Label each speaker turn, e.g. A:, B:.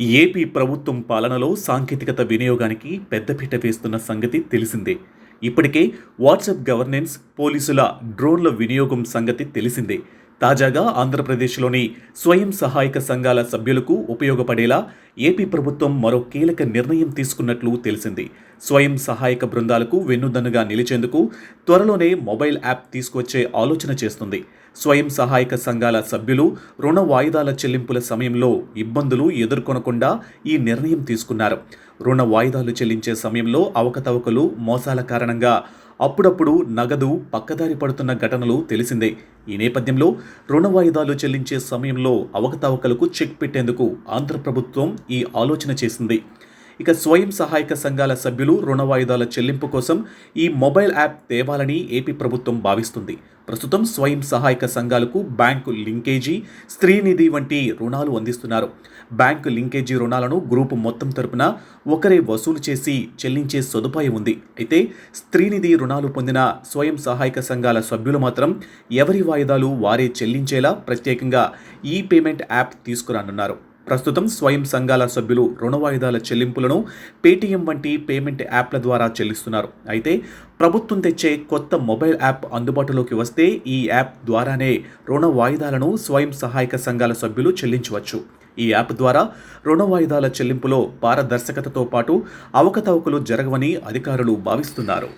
A: AP ప్రభుత్వం పాలనలో సాంకేతికత వినియోగానికి పెద్దపీట వేస్తున్న సంగతి తెలిసిందే. ఇప్పటికే వాట్సాప్ గవర్నెన్స్ పోలీసుల డ్రోన్ల వినియోగం సంగతి తెలిసిందే. తాజాగా ఆంధ్రప్రదేశ్లోని స్వయం సహాయక సంఘాల సభ్యులకు ఉపయోగపడేలా ఏపీ ప్రభుత్వం మరో కీలక నిర్ణయం తీసుకున్నట్లు తెలిసింది. స్వయం సహాయక బృందాలకు వెన్నుదన్నుగా నిలిచేందుకు త్వరలోనే మొబైల్ యాప్ తీసుకొచ్చే ఆలోచన చేస్తుంది. స్వయం సహాయక సంఘాల సభ్యులు రుణ వాయిదాల చెల్లింపుల సమయంలో ఇబ్బందులు ఎదుర్కొనకుండా ఈ నిర్ణయం తీసుకున్నారు. రుణ వాయిదాలు చెల్లించే సమయంలో అవకతవకలు మోసాల కారణంగా అప్పుడప్పుడు నగదు పక్కదారి పడుతున్న ఘటనలు తెలిసిందే. ఈ నేపథ్యంలో రుణ వాయిదాలు చెల్లించే సమయంలో అవకతవకలకు చెక్ పెట్టేందుకు ఆంధ్ర ప్రభుత్వం ఈ ఆలోచన చేసింది. ఇక స్వయం సహాయక సంఘాల సభ్యులు రుణ వాయిదాల చెల్లింపు కోసం ఈ మొబైల్ యాప్ తేవాలని ఏపీ ప్రభుత్వం భావిస్తుంది. ప్రస్తుతం స్వయం సహాయక సంఘాలకు బ్యాంకు లింకేజీ స్త్రీనిధి వంటి రుణాలు అందిస్తున్నారు. బ్యాంకు లింకేజీ రుణాలను గ్రూపు మొత్తం తరపున ఒకరే వసూలు చేసి చెల్లించే సదుపాయం ఉంది. అయితే స్త్రీనిధి రుణాలు పొందిన స్వయం సహాయక సంఘాల సభ్యులు మాత్రం ఎవరి వాయిదాలు వారే చెల్లించేలా ప్రత్యేకంగా ఈ పేమెంట్ యాప్ తీసుకురానున్నారు. ప్రస్తుతం స్వయం సంఘాల సభ్యులు రుణ వాయిదాల చెల్లింపులను పేటీఎం వంటి పేమెంట్ యాప్ల ద్వారా చెల్లిస్తున్నారు. అయితే ప్రభుత్వం తెచ్చే కొత్త మొబైల్ యాప్ అందుబాటులోకి వస్తే ఈ యాప్ ద్వారానే రుణ వాయిదాలను స్వయం సహాయక సంఘాల సభ్యులు చెల్లించవచ్చు. ఈ యాప్ ద్వారా రుణ వాయిదాల చెల్లింపులో పారదర్శకతతో పాటు అవకతవకలు జరగవని అధికారులు భావిస్తున్నారు.